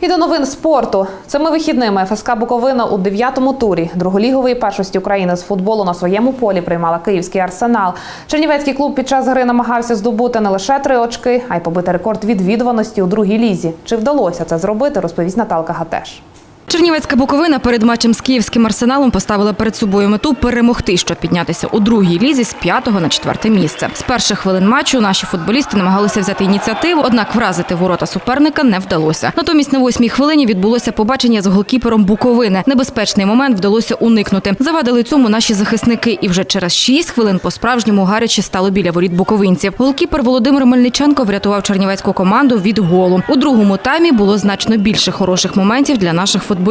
І до новин спорту. Цими вихідними ФСК Буковина у дев'ятому турі друголігової першості України з футболу на своєму полі приймала київський арсенал. Чернівецький клуб під час гри намагався здобути не лише три очки, а й побити рекорд відвідуваності у другій лізі. Чи вдалося це зробити, розповість Наталка Гатеш. Чернівецька Буковина перед матчем з київським арсеналом поставила перед собою мету перемогти, щоб піднятися у другій лізі з п'ятого на четверте місце. З перших хвилин матчу наші футболісти намагалися взяти ініціативу, однак вразити ворота суперника не вдалося. Натомість на восьмій хвилині відбулося побачення з голкіпером Буковини. Небезпечний момент вдалося уникнути. Завадили цьому наші захисники, і вже через шість хвилин по-справжньому гаряче стало біля воріт буковинців. Голкіпер Володимир Мельниченко врятував чернівецьку команду від голу. У другому таймі було значно більше хороших моментів для наших футболістів.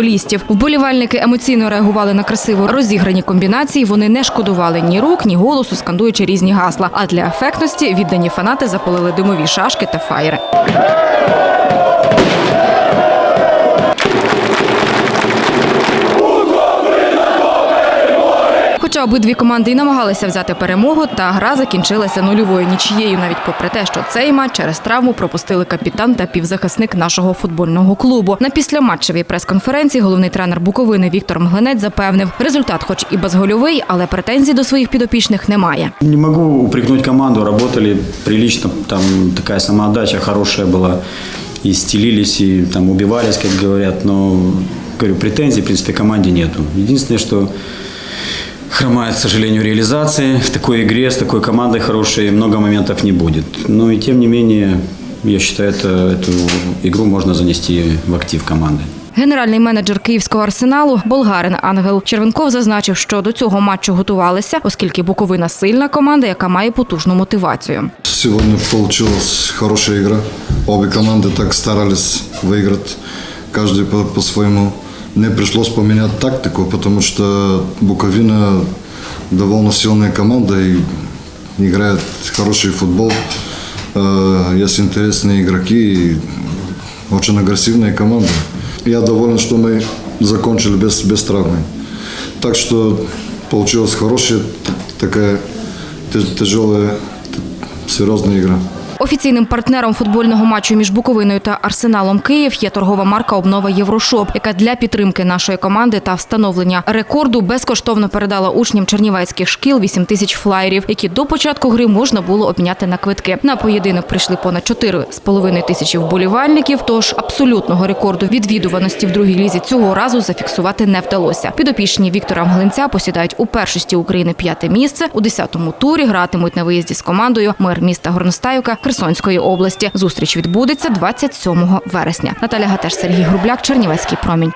Вболівальники емоційно реагували на красиво розіграні комбінації. Вони не шкодували ні рук, ні голосу, скандуючи різні гасла. А для ефектності віддані фанати запалили димові шашки та фаєри. Хоча обидві команди й намагалися взяти перемогу, та гра закінчилася нульовою нічією, навіть попри те, що цей матч через травму пропустили капітан та півзахисник нашого футбольного клубу. На післяматчевій прес-конференції головний тренер Буковини Віктор Мглинець запевнив, результат, хоч і безгольовий, але претензій до своїх підопічних немає. Не могу упрекнуть команду, работали прилично, там такая самоотдача хорошая была, и стелились, и там убивались, как говорят, но, говорю, претензий, в принципе, команде нету. Единственное, что хромает, к сожалению, реализации. В такой игре с такой командой хорошей много моментов не будет. Но и тем не менее, я считаю, это, эту игру можно занести в актив команды. Генеральний менеджер київського арсеналу болгарин Ангел Червенков зазначив, що до цього матчу готувалися, оскільки Буковина сильна команда, яка має потужну мотивацію. Сегодня получилась хорошая игра. Обе команды так старались выиграть, каждый по- по-своему. Не пришлось поменять тактику, потому что Буковина довольно сильная команда и играет хороший футбол. Э, Есть интересные игроки и очень агрессивная команда. Я доволен, что мы закончили без, без травмы. Так что получилась хорошая т- такая тя- тяжелая, т- серьезная игра. Офіційним партнером футбольного матчу між Буковиною та Арсеналом Київ є торгова марка Обнова Єврошоп, яка для підтримки нашої команди та встановлення рекорду безкоштовно передала учням чернівецьких шкіл 8 тисяч флаєрів, які до початку гри можна було обміняти на квитки. На поєдинок прийшли понад 4,5 тисячі вболівальників. Тож абсолютного рекорду відвідуваності в другій лізі цього разу зафіксувати не вдалося. Підопічні Віктора Мглинця посідають у першості України п'яте місце. У 10-му турі гратимуть на виїзді з командою мер міста Горностаївка Херсонської області. Зустріч відбудеться 27 вересня. Наталя Гатеш, Сергій Грубляк, Чернівецький промінь.